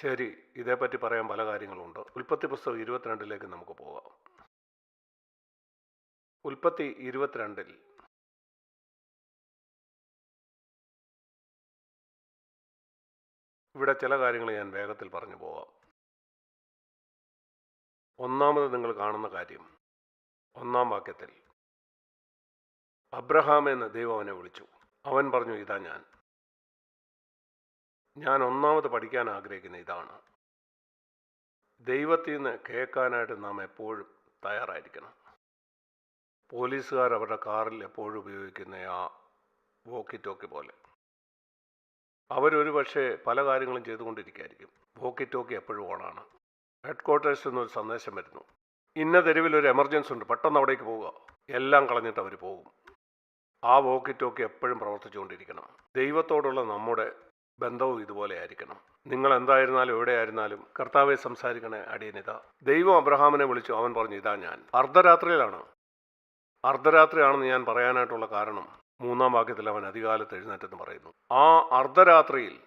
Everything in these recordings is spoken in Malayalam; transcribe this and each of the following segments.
ശരി ഇതേപ്പറ്റി പറയാൻ പല കാര്യങ്ങളുണ്ട്. ഉൽപ്പത്തി പുസ്തകം ഇരുപത്തിരണ്ടിലേക്ക് നമുക്ക് പോകാം. ഉൽപ്പത്തി ഇരുപത്തിരണ്ടിൽ. ഇവിടെ ചില കാര്യങ്ങൾ ഞാൻ വേഗത്തിൽ പറഞ്ഞു പോകാം ഒന്നാമത് നിങ്ങൾ കാണുന്ന കാര്യം ഒന്നാം വാക്യത്തിൽ. അബ്രഹാം എന്ന് ദൈവം അവനെ വിളിച്ചു. അവൻ പറഞ്ഞു ഇതാ ഞാൻ. ഞാൻ ഒന്നാമത് പഠിക്കാൻ ആഗ്രഹിക്കുന്ന ഇതാണ്. ദൈവത്തിൽ നിന്ന് കേൾക്കാനായിട്ട് നാം എപ്പോഴും തയ്യാറായിരിക്കണം. പോലീസുകാർ അവരുടെ കാറിൽ എപ്പോഴും ഉപയോഗിക്കുന്ന ആ വോക്കി ടോക്കി പോലെ. അവരൊരു പക്ഷേ പല കാര്യങ്ങളും ചെയ്തുകൊണ്ടിരിക്കുകയായിരിക്കും വോക്കി ടോക്കി എപ്പോഴും ഓണാണ്. ഹെഡ് ക്വാർട്ടേഴ്സിൽ നിന്നൊരു സന്ദേശം വരുന്നു. ഇന്ന തെരുവിൽ ഒരു എമർജൻസി ഉണ്ട്. പെട്ടെന്ന് അവിടേക്ക് പോവുക. എല്ലാം കളഞ്ഞിട്ട് അവർ പോകും. ആ വോക്കി ടോക്കി എപ്പോഴും പ്രവർത്തിച്ചുകൊണ്ടിരിക്കണം. ദൈവത്തോടുള്ള നമ്മുടെ ബന്ധവും ഇതുപോലെ ആയിരിക്കണം. നിങ്ങൾ എന്തായിരുന്നാലും എവിടെ ആയിരുന്നാലും കർത്താവെ സംസാരിക്കണേ അടിയനിത. ദൈവം അബ്രഹാമിനെ വിളിച്ചു. അവൻ പറഞ്ഞു ഇതാ ഞാൻ. അർദ്ധരാത്രിയിലാണ്. അർദ്ധരാത്രിയാണെന്ന് ഞാൻ പറയാനായിട്ടുള്ള കാരണം മൂന്നാം വാക്യത്തിൽ അവൻ അധികാലത്ത് എഴുന്നേറ്റെന്ന് പറയുന്നു. ആ അർദ്ധരാത്രിയിൽ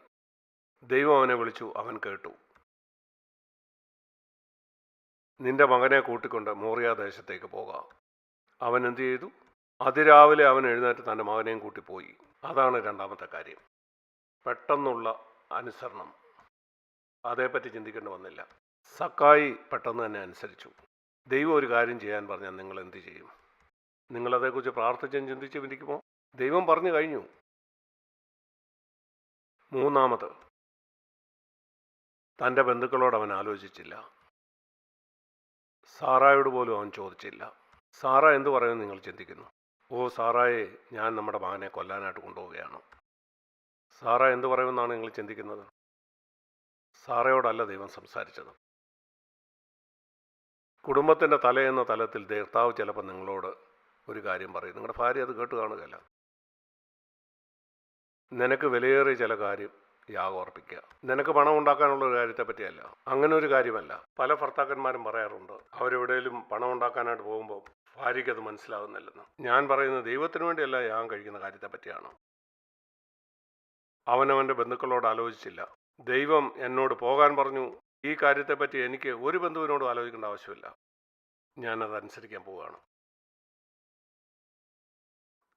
ദൈവം അവനെ വിളിച്ചു. അവൻ കേട്ടു. നിന്റെ മകനെ കൂട്ടിക്കൊണ്ട് മോറിയ ദേശത്തേക്ക് പോകാം. അവൻ എന്തു ചെയ്തു? അതിരാവിലെ അവൻ എഴുന്നേറ്റ് തന്റെ മകനെയും കൂട്ടി പോയി അതാണ് രണ്ടാമത്തെ കാര്യം. പെട്ടെന്നുള്ള അനുസരണം. അതേപ്പറ്റി ചിന്തിക്കേണ്ടി വന്നില്ല. സക്കായി പെട്ടെന്ന് തന്നെ അനുസരിച്ചു. ദൈവം ഒരു കാര്യം ചെയ്യാൻ പറഞ്ഞാൽ നിങ്ങൾ എന്ത് ചെയ്യും? നിങ്ങളതേക്കുറിച്ച് പ്രാർത്ഥിച്ചും ചിന്തിച്ച് ഇരിക്കുമോ? ദൈവം പറഞ്ഞു കഴിഞ്ഞു. മൂന്നാമത് തന്റെ ബന്ധുക്കളോട് അവൻ ആലോചിച്ചില്ല. സാറായോട് പോലും അവൻ ചോദിച്ചില്ല. സാറ എന്തു പറയുമെന്ന് നിങ്ങൾ ചിന്തിക്കുന്നു? ഓ സാറായെ ഞാൻ നമ്മുടെ മകനെ കൊല്ലാനായിട്ട് കൊണ്ടുപോവുകയാണ്. സാറ എന്തു പറയുമെന്നാണ് നിങ്ങൾ ചിന്തിക്കുന്നത്? സാറയോടല്ല ദൈവം സംസാരിച്ചത്. കുടുംബത്തിന്റെ തലയെന്ന തലത്തിൽ കർത്താവ് ചിലപ്പോൾ നിങ്ങളോട് ഒരു കാര്യം പറയും. നിങ്ങളുടെ ഭാര്യ അത് കേട്ട് കാണുകയല്ല. നിനക്ക് വിലയേറിയ ചില കാര്യം യാഗം അർപ്പിക്കുക നിനക്ക് പണം ഉണ്ടാക്കാനുള്ള ഒരു കാര്യത്തെ പറ്റിയല്ല. അങ്ങനെ ഒരു കാര്യമല്ല. പല ഭർത്താക്കന്മാരും പറയാറുണ്ട്. അവരെവിടെയും പണം ഉണ്ടാക്കാനായിട്ട് പോകുമ്പോൾ ഭാര്യയ്ക്ക് അത് മനസ്സിലാകുന്നില്ലെന്ന് ഞാൻ പറയുന്നത് ദൈവത്തിന് വേണ്ടിയല്ല യാഗം കഴിക്കുന്ന കാര്യത്തെ പറ്റിയാണ്. അവനവന്റെ ബന്ധുക്കളോട് ആലോചിച്ചില്ല. ദൈവം എന്നോട് പോകാൻ പറഞ്ഞു. ഈ കാര്യത്തെപ്പറ്റി എനിക്ക് ഒരു ബന്ധുവിനോടും ആലോചിക്കേണ്ട ആവശ്യമില്ല. ഞാനത് അനുസരിക്കാൻ പോവുകയാണ്.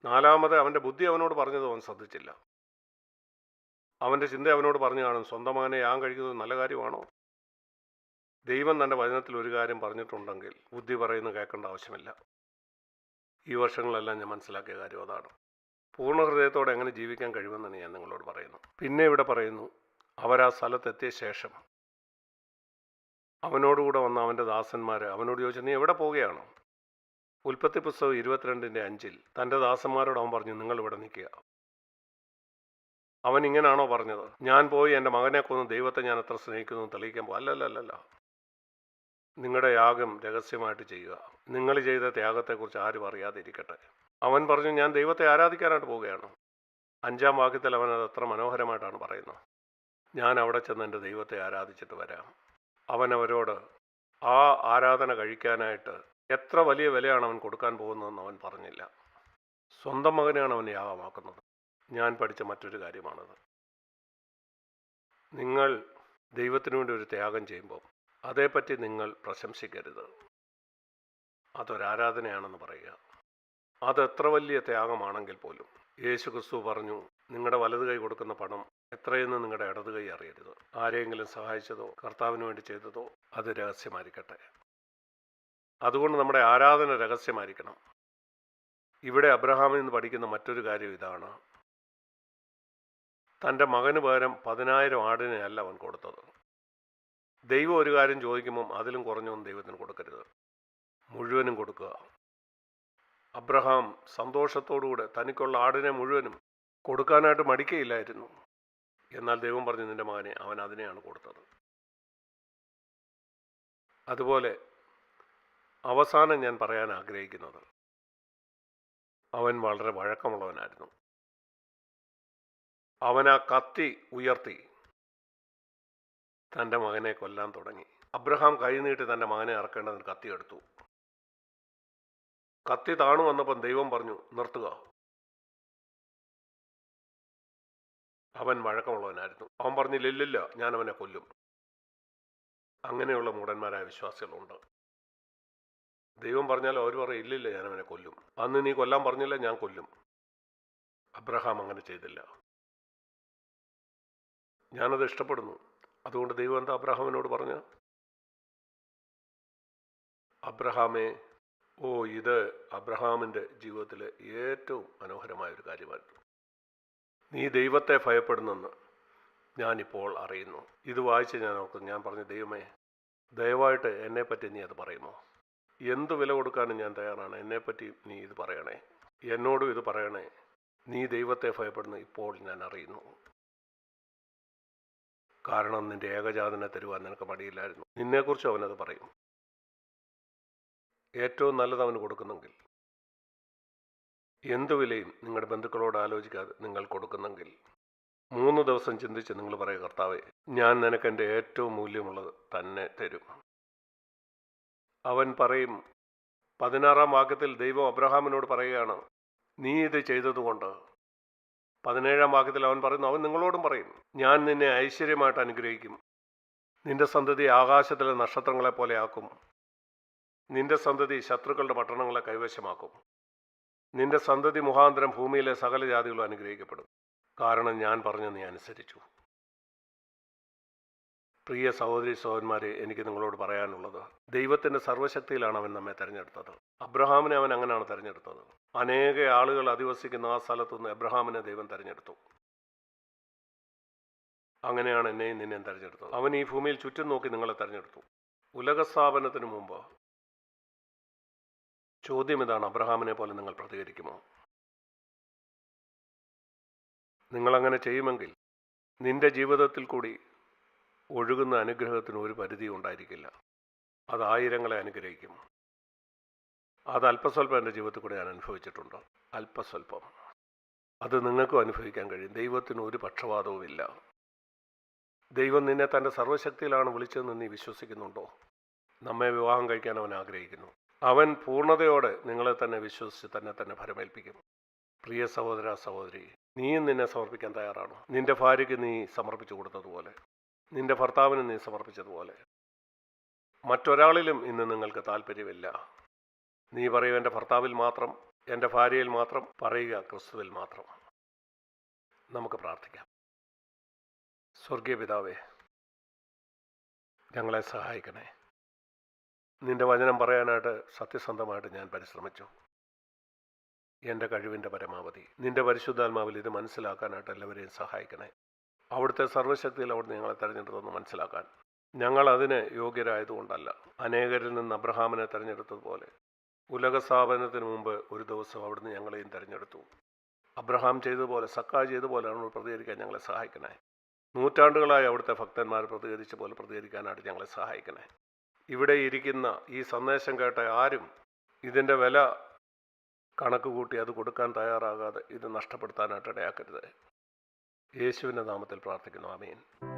നാലാമത് അവന്റെ ബുദ്ധി അവനോട് പറഞ്ഞത് അവൻ ശ്രദ്ധിച്ചില്ല. അവന്റെ ചിന്ത അവനോട് പറഞ്ഞു കാണും സ്വന്തം മകനെ യാൻ കഴിക്കുന്നത് നല്ല കാര്യമാണോ? ദൈവം തന്റെ വചനത്തിൽ ഒരു കാര്യം പറഞ്ഞിട്ടുണ്ടെങ്കിൽ ബുദ്ധി പറയുന്നത് കേൾക്കേണ്ട ആവശ്യമില്ല. ഈ വർഷങ്ങളെല്ലാം ഞാൻ മനസ്സിലാക്കിയ കാര്യം അതാണ്. പൂർണ ഹൃദയത്തോടെ എങ്ങനെ ജീവിക്കാൻ കഴിയുമെന്നാണ് ഞാൻ നിങ്ങളോട് പറയുന്നത് പിന്നെ ഇവിടെ പറയുന്നു അവരാ സ്ഥലത്തെത്തിയ ശേഷം അവനോടുകൂടെ വന്ന അവന്റെ ദാസന്മാർ അവനോട് ചോദിച്ചു നീ എവിടെ പോവുകയാണോ? ഉൽപ്പത്തി പുസ്തകം ഇരുപത്തിരണ്ടിന്റെ അഞ്ചിൽ തന്റെ ദാസന്മാരോട് അവൻ പറഞ്ഞു നിങ്ങൾ ഇവിടെ നിൽക്കുക. അവൻ ഇങ്ങനാണോ പറഞ്ഞത്? ഞാൻ പോയി എന്റെ മകനെ കൊന്ന് ദൈവത്തെ ഞാൻ എത്ര സ്നേഹിക്കുന്നു തെളിയിക്കാൻ പോകും അല്ലല്ലല്ല നിങ്ങളുടെ യാഗം രഹസ്യമായിട്ട് ചെയ്യുക. നിങ്ങൾ ചെയ്ത ത്യാഗത്തെക്കുറിച്ച് ആരും അറിയാതിരിക്കട്ടെ. അവൻ പറഞ്ഞു ഞാൻ ദൈവത്തെ ആരാധിക്കാനായിട്ട് പോവുകയാണ്. അഞ്ചാം വാക്യത്തിൽ അവൻ അത് അത്ര മനോഹരമായിട്ടാണ് പറയുന്നത്. ഞാൻ അവിടെ ചെന്ന് എന്റെ ദൈവത്തെ ആരാധിച്ചിട്ട് വരാം. അവൻ അവരോട് ആ ആരാധന കഴിക്കാനായിട്ട് എത്ര വലിയ വിലയാണ് അവൻ കൊടുക്കാൻ പോകുന്നതെന്ന് അവൻ പറഞ്ഞില്ല. സ്വന്തം മകനെയാണ് അവൻ യാഗമാക്കുന്നത്. ഞാൻ പഠിച്ച മറ്റൊരു കാര്യമാണത്. നിങ്ങൾ ദൈവത്തിനു വേണ്ടി ഒരു ത്യാഗം ചെയ്യുമ്പോൾ അതേപ്പറ്റി നിങ്ങൾ പ്രശംസിക്കരുത്. അതൊരാരാധനയാണെന്ന് പറയുക. അത് എത്ര വലിയ ത്യാഗമാണെങ്കിൽ പോലും യേശു ക്രിസ്തു പറഞ്ഞു നിങ്ങളുടെ വലത് കൈ കൊടുക്കുന്ന പണം എത്രയെന്ന് നിങ്ങളുടെ ഇടത് കൈ അറിയരുത്. ആരെയെങ്കിലും സഹായിച്ചതോ കർത്താവിന് വേണ്ടി ചെയ്തതോ അത് രഹസ്യമായിരിക്കട്ടെ. അതുകൊണ്ട് നമ്മുടെ ആരാധന രഹസ്യമായിരിക്കണം. ഇവിടെ അബ്രഹാമിൽ നിന്ന് പഠിക്കുന്ന മറ്റൊരു കാര്യം ഇതാണ്. തന്റെ മകന് പകരം പതിനായിരം ആടിനെ അല്ല അവൻ കൊടുത്തത്. ദൈവം ഒരു കാര്യം ചോദിക്കുമ്പം അതിലും കുറഞ്ഞൊന്നും ദൈവത്തിന് കൊടുക്കരുത്. മുഴുവനും കൊടുക്കുക. അബ്രഹാം സന്തോഷത്തോടുകൂടെ തനിക്കുള്ള ആടിനെ മുഴുവനും കൊടുക്കാനായിട്ട് മടിക്കയില്ലായിരുന്നു. എന്നാൽ ദൈവം പറഞ്ഞു നിന്റെ മകനെ അവൻ അതിനെയാണ് കൊടുത്തത്. അതുപോലെ അവസാനം ഞാൻ പറയാൻ ആഗ്രഹിക്കുന്നത് അവൻ വളരെ വഴക്കമുള്ളവനായിരുന്നു. അവൻ ആ കത്തി ഉയർത്തി തന്റെ മകനെ കൊല്ലാൻ തുടങ്ങി. അബ്രഹാം കൈ നീട്ടി തന്റെ മകനെ ഇറക്കേണ്ടതിന് കത്തി എടുത്തു. കത്തി താണു വന്നപ്പം ദൈവം പറഞ്ഞു നിർത്തുക. അവൻ വഴക്കമുള്ളവനായിരുന്നു. അവൻ പറഞ്ഞില്ലില്ല ഞാൻ അവനെ കൊല്ലും. അങ്ങനെയുള്ള മൂടന്മാരായ വിശ്വാസികളുണ്ട്. ദൈവം പറഞ്ഞാൽ അവർ പറയും ഇല്ലില്ല ഞാൻ അവനെ കൊല്ലും. അന്ന് നീ കൊല്ലാൻ പറഞ്ഞില്ല ഞാൻ കൊല്ലും. അബ്രഹാം അങ്ങനെ ചെയ്തില്ല. ഞാനത് ഇഷ്ടപ്പെടുന്നു. അതുകൊണ്ട് ദൈവം എന്താ അബ്രഹാമിനോട് പറഞ്ഞ? അബ്രഹാമേ ഓ ഇത് അബ്രഹാമിന്റെ ജീവിതത്തിലെ ഏറ്റവും മനോഹരമായ ഒരു കാര്യമായിരുന്നു. നീ ദൈവത്തെ ഭയപ്പെടുന്നെന്ന് ഞാനിപ്പോൾ അറിയുന്നു. ഇത് വായിച്ച് ഞാൻ ഓർക്കുന്നു. ഞാൻ പറഞ്ഞു ദൈവമേ ദയവായിട്ട് എന്നെപ്പറ്റി നീ അത് പറയുമോ? എന്ത് വില കൊടുക്കാനും ഞാൻ തയ്യാറാണ്. എന്നെപ്പറ്റി നീ ഇത് പറയണേ? എന്നോടും ഇത് പറയണേ? നീ ദൈവത്തെ ഭയപ്പെടുന്നു. ഇപ്പോൾ ഞാൻ അറിയുന്നു. കാരണം നിന്റെ ഏകജാതനെ തരുവാൻ നിനക്ക് മടിയില്ലായിരുന്നു. നിന്നെക്കുറിച്ച് അവനത് പറയും. ഏറ്റവും നല്ലത് അവന് കൊടുക്കുന്നെങ്കിൽ. എന്തു വിലയും നിങ്ങളുടെ ബന്ധുക്കളോട് ആലോചിക്കാതെ നിങ്ങൾ കൊടുക്കുന്നെങ്കിൽ. മൂന്ന് ദിവസം ചിന്തിച്ച് നിങ്ങൾ പറയുക കർത്താവെ ഞാൻ നിനക്ക് എന്റെ ഏറ്റവും മൂല്യമുള്ളത് തന്നെ തരും. അവൻ പറയും പതിനാറാം വാക്യത്തിൽ ദൈവം അബ്രഹാമിനോട് പറയുകയാണ് നീ ഇത് ചെയ്തതുകൊണ്ട്. പതിനേഴാം വാക്യത്തിൽ അവൻ പറയുന്നു അവൻ നിങ്ങളോടും പറയും ഞാൻ നിന്നെ ഐശ്വര്യമായിട്ട് അനുഗ്രഹിക്കും. നിന്റെ സന്തതി ആകാശത്തിലെ നക്ഷത്രങ്ങളെ പോലെ ആക്കും. നിന്റെ സന്തതി ശത്രുക്കളുടെ പട്ടണങ്ങളെ കൈവശമാക്കും. നിന്റെ സന്തതി മുഖാന്തരം ഭൂമിയിലെ സകല ജാതികളും അനുഗ്രഹിക്കപ്പെടും. കാരണം ഞാൻ പറഞ്ഞ നീ അനുസരിച്ചു. പ്രിയ സഹോദരി സഹോദരന്മാരെ എനിക്ക് നിങ്ങളോട് പറയാനുള്ളത് ദൈവത്തിന്റെ സർവശക്തിയിലാണ് അവൻ നമ്മെ തിരഞ്ഞെടുത്തത്. അബ്രഹാമിനെ അവൻ അങ്ങനെയാണ് തിരഞ്ഞെടുത്തത്. അനേക ആളുകൾ അധിവസിക്കുന്ന ആ സ്ഥലത്തുനിന്ന് അബ്രഹാമിനെ ദൈവം തിരഞ്ഞെടുത്തു. അങ്ങനെയാണ് എന്നെയും നിന്നെയും തിരഞ്ഞെടുത്തത്. അവൻ ഈ ഭൂമിയിൽ ചുറ്റും നോക്കി നിങ്ങളെ തിരഞ്ഞെടുത്തു. ഉലകസ്ഥാപനത്തിന് മുമ്പ് ചോദ്യം ഇതാണ് അബ്രഹാമിനെ പോലെ നിങ്ങൾ പ്രതികരിക്കുമോ? നിങ്ങളങ്ങനെ ചെയ്യുമെങ്കിൽ നിന്റെ ജീവിതത്തിൽ കൂടി ഒഴുകുന്ന അനുഗ്രഹത്തിന് ഒരു പരിധി ഉണ്ടായിരിക്കില്ല. അത് ആയിരങ്ങളെ അനുഗ്രഹിക്കും. അത് അല്പസ്വല്പം എന്റെ ജീവിതത്തിൽ കൂടെ ഞാൻ അനുഭവിച്ചിട്ടുണ്ട്? അല്പസ്വല്പം. അത് നിങ്ങൾക്കും അനുഭവിക്കാൻ കഴിയും. ദൈവത്തിന് ഒരു പക്ഷപാതവുമില്ല ദൈവം നിന്നെ തന്റെ സർവശക്തിയിലാണ് വിളിച്ചതെന്ന് നീ വിശ്വസിക്കുന്നുണ്ടോ? നമ്മെ വിവാഹം കഴിക്കാൻ അവൻ ആഗ്രഹിക്കുന്നു. അവൻ പൂർണതയോടെ നിങ്ങളെ തന്നെ വിശ്വസിച്ച് തന്നെ തന്നെ ഫലമേൽപ്പിക്കും പ്രിയ സഹോദര സഹോദരി നീയും നിന്നെ സമർപ്പിക്കാൻ തയ്യാറാണോ? നിന്റെ ഭാര്യയ്ക്ക് നീ സമർപ്പിച്ചു കൊടുത്തതുപോലെ നിന്റെ ഭർത്താവിന് നീ സമർപ്പിച്ചതുപോലെ. മറ്റൊരാളിലും ഇന്ന് നിങ്ങൾക്ക് താല്പര്യമില്ല നീ പറയൂ എന്റെ ഭർത്താവിൽ മാത്രം എന്റെ ഭാര്യയിൽ മാത്രം പറയുക ക്രിസ്തുവിൽ മാത്രം. നമുക്ക് പ്രാർത്ഥിക്കാം. സ്വർഗീയ പിതാവേ ഞങ്ങളെ സഹായിക്കണേ നിന്റെ വചനം പറയാനായിട്ട് സത്യസന്ധമായിട്ട് ഞാൻ പരിശ്രമിച്ചു. എന്റെ കഴിവിന്റെ പരമാവധി. നിന്റെ പരിശുദ്ധാത്മാവിൽ ഇത് മനസ്സിലാക്കാനായിട്ട് എല്ലാവരെയും സഹായിക്കണേ. അവിടുത്തെ സർവശക്തിയിൽ അവിടുന്ന് ഞങ്ങളെ തിരഞ്ഞെടുത്തെന്ന് മനസ്സിലാക്കാൻ. ഞങ്ങൾ അതിന് യോഗ്യരായതുകൊണ്ടല്ല. അനേകരിൽ നിന്ന് അബ്രഹാമിനെ തിരഞ്ഞെടുത്തതുപോലെ. ഉലക സ്ഥാപനത്തിന് മുമ്പ് ഒരു ദിവസം അവിടുന്ന് ഞങ്ങളെയും തിരഞ്ഞെടുത്തു. അബ്രഹാം ചെയ്തതുപോലെ സക്കാ ചെയ്തതുപോലെയാണ് പ്രതികരിക്കാൻ ഞങ്ങളെ സഹായിക്കണേ. നൂറ്റാണ്ടുകളായി അവിടുത്തെ ഭക്തന്മാർ പ്രതികരിച്ച പോലെ പ്രതികരിക്കാനായിട്ട് ഞങ്ങളെ സഹായിക്കണേ. ഇവിടെ ഇരിക്കുന്ന ഈ സന്ദേശം കേട്ട ആരും ഇതിന്റെ വില കണക്ക് കൂട്ടി അത് കൊടുക്കാൻ തയ്യാറാകാതെ ഇത് നഷ്ടപ്പെടുത്താനായിട്ട് ഇടയാക്കരുത്. യേശുവിന്റെ നാമത്തിൽ പ്രാർത്ഥിക്കുന്നു. ആമീൻ.